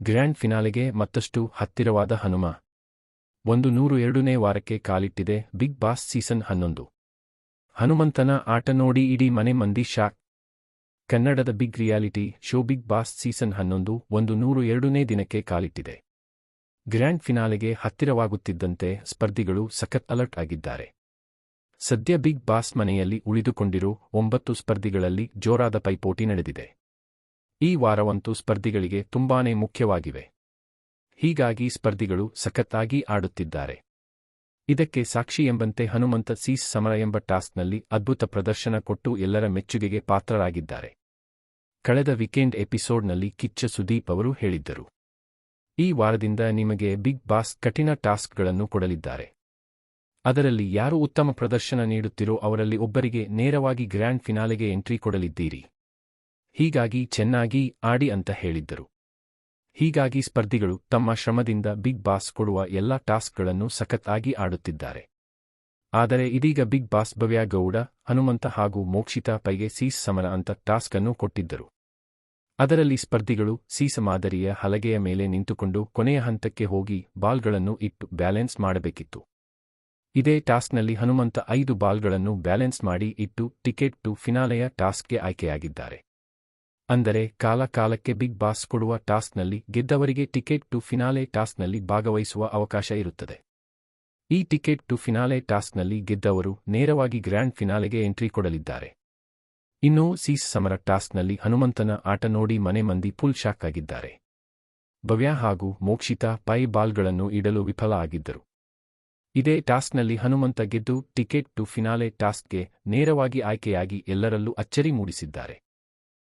Grand ಫಿನಾಲೆಗೆ ಮತ್ತಷ್ಟು ಹತ್ತಿರವಾದ ಹನುಮ. ಒಂದು ನೂರು ಎರಡನೇ ವಾರಕ್ಕೆ ಕಾಲಿಟ್ಟಿದೆ ಬಿಗ್ ಬಾಸ್ ಸೀಸನ್ ಹನ್ನೊಂದು. ಹನುಮಂತನ ಆಟ ನೋಡಿ ಇಡೀ ಮನೆ ಮಂದಿ ಶಾಕ್. ಕನ್ನಡದ big reality show big boss season ಹನ್ನೊಂದು ಒಂದು ನೂರು ಎರಡನೇ ದಿನಕ್ಕೆ ಕಾಲಿಟ್ಟಿದೆ. ಗ್ರ್ಯಾಂಡ್ ಫಿನಾಲೆಗೆ ಹತ್ತಿರವಾಗುತ್ತಿದ್ದಂತೆ ಸ್ಪರ್ಧಿಗಳು ಸಖತ್ ಅಲರ್ಟ್ ಆಗಿದ್ದಾರೆ. ಸದ್ಯ ಬಿಗ್ ಬಾಸ್ ಮನೆಯಲ್ಲಿ ಉಳಿದುಕೊಂಡಿರೋ ಒಂಬತ್ತು ಸ್ಪರ್ಧಿಗಳಲ್ಲಿ ಜೋರಾದ ಪೈಪೋಟಿ ನಡೆದಿದೆ. ಈ ವಾರವಂತೂ ಸ್ಪರ್ಧಿಗಳಿಗೆ ತುಂಬಾನೇ ಮುಖ್ಯವಾಗಿವೆ. ಹೀಗಾಗಿ ಸ್ಪರ್ಧಿಗಳು ಸಖತ್ತಾಗಿ ಆಡುತ್ತಿದ್ದಾರೆ. ಇದಕ್ಕೆ ಸಾಕ್ಷಿ ಎಂಬಂತೆ ಹನುಮಂತ ಸೀಸ್ ಸಮರ ಎಂಬ ಟಾಸ್ಕ್ನಲ್ಲಿ ಅದ್ಭುತ ಪ್ರದರ್ಶನ ಕೊಟ್ಟು ಎಲ್ಲರ ಮೆಚ್ಚುಗೆಗೆ ಪಾತ್ರರಾಗಿದ್ದಾರೆ. ಕಳೆದ ವೀಕೆಂಡ್ ಎಪಿಸೋಡ್ನಲ್ಲಿ ಕಿಚ್ಚ ಸುದೀಪ್ ಅವರು ಹೇಳಿದ್ದರು. ಈ ವಾರದಿಂದ ನಿಮಗೆ ಬಿಗ್ ಬಾಸ್ ಕಠಿಣ ಟಾಸ್ಕ್ಗಳನ್ನು ಕೊಡಲಿದ್ದಾರೆ. ಅದರಲ್ಲಿ ಯಾರು ಉತ್ತಮ ಪ್ರದರ್ಶನ ನೀಡುತ್ತಿರೋ ಅವರಲ್ಲಿ ಒಬ್ಬರಿಗೆ ನೇರವಾಗಿ ಗ್ರ್ಯಾಂಡ್ ಫಿನಾಲೆಗೆ ಎಂಟ್ರಿ ಕೊಡಲಿದ್ದೀರಿ. ಹೀಗಾಗಿ ಚೆನ್ನಾಗಿ ಆಡಿ ಅಂತ ಹೇಳಿದ್ದರು. ಹೀಗಾಗಿ ಸ್ಪರ್ಧಿಗಳು ತಮ್ಮ ಶ್ರಮದಿಂದ ಬಿಗ್ ಬಾಸ್ ಕೊಡುವ ಎಲ್ಲಾ ಟಾಸ್ಕ್ಗಳನ್ನು ಸಖತ್ತಾಗಿ ಆಡುತ್ತಿದ್ದಾರೆ. ಆದರೆ ಇದೀಗ ಬಿಗ್ ಬಾಸ್ ಭವ್ಯ ಗೌಡ, ಹನುಮಂತ ಹಾಗೂ ಮೋಕ್ಷಿತಾ ಪೈಗೆ ಸೀಸ್ ಸಮರ ಅಂತ ಟಾಸ್ಕ್ ಅನ್ನು ಕೊಟ್ಟಿದ್ದರು. ಅದರಲ್ಲಿ ಸ್ಪರ್ಧಿಗಳು ಸೀಸ ಮಾದರಿಯ ಹಲಗೆಯ ಮೇಲೆ ನಿಂತುಕೊಂಡು ಕೊನೆಯ ಹಂತಕ್ಕೆ ಹೋಗಿ ಬಾಲ್ಗಳನ್ನು ಇಟ್ಟು ಬ್ಯಾಲೆನ್ಸ್ ಮಾಡಬೇಕಿತ್ತು. ಇದೇ ಟಾಸ್ಕ್ನಲ್ಲಿ ಹನುಮಂತ ಐದು ಬಾಲ್ಗಳನ್ನು ಬ್ಯಾಲೆನ್ಸ್ ಮಾಡಿ ಇಟ್ಟು ಟಿಕೆಟ್ ಟು ಫಿನಾಲೆಯ ಟಾಸ್ಕ್ಗೆ ಆಯ್ಕೆಯಾಗಿದ್ದಾರೆ. ಅಂದರೆ ಕಾಲ ಕಾಲಕ್ಕೆ ಬಿಗ್ ಬಾಸ್ ಕೊಡುವ ಟಾಸ್ಕ್ನಲ್ಲಿ ಗೆದ್ದವರಿಗೆ ಟಿಕೆಟ್ ಟು ಫಿನಾಲೆ ಟಾಸ್ಕ್ನಲ್ಲಿ ಭಾಗವಹಿಸುವ ಅವಕಾಶ ಇರುತ್ತದೆ. ಈ ಟಿಕೆಟ್ ಟು ಫಿನಾಲೆ ಟಾಸ್ಕ್ನಲ್ಲಿ ಗೆದ್ದವರು ನೇರವಾಗಿ ಗ್ರ್ಯಾಂಡ್ ಫಿನಾಲೆಗೆ ಎಂಟ್ರಿ ಕೊಡಲಿದ್ದಾರೆ. ಇನ್ನು ಸೀಸ್ ಸಮರ ಟಾಸ್ಕ್ನಲ್ಲಿ ಹನುಮಂತನ ಆಟ ನೋಡಿ ಮನೆ ಮಂದಿ ಫುಲ್ ಶಾಕ್ ಆಗಿದ್ದಾರೆ. ಭವ್ಯ ಹಾಗೂ ಮೋಕ್ಷಿತಾ ಪೈ ಬಾಲ್ಗಳನ್ನು ಇಡಲು ವಿಫಲ ಆಗಿದ್ದರು. ಇದೇ ಟಾಸ್ಕ್ನಲ್ಲಿ ಹನುಮಂತ ಗೆದ್ದು ಟಿಕೆಟ್ ಟು ಫಿನಾಲೆ ಟಾಸ್ಕ್ಗೆ ನೇರವಾಗಿ ಆಯ್ಕೆಯಾಗಿ ಎಲ್ಲರಲ್ಲೂ ಅಚ್ಚರಿ ಮೂಡಿಸಿದ್ದಾರೆ.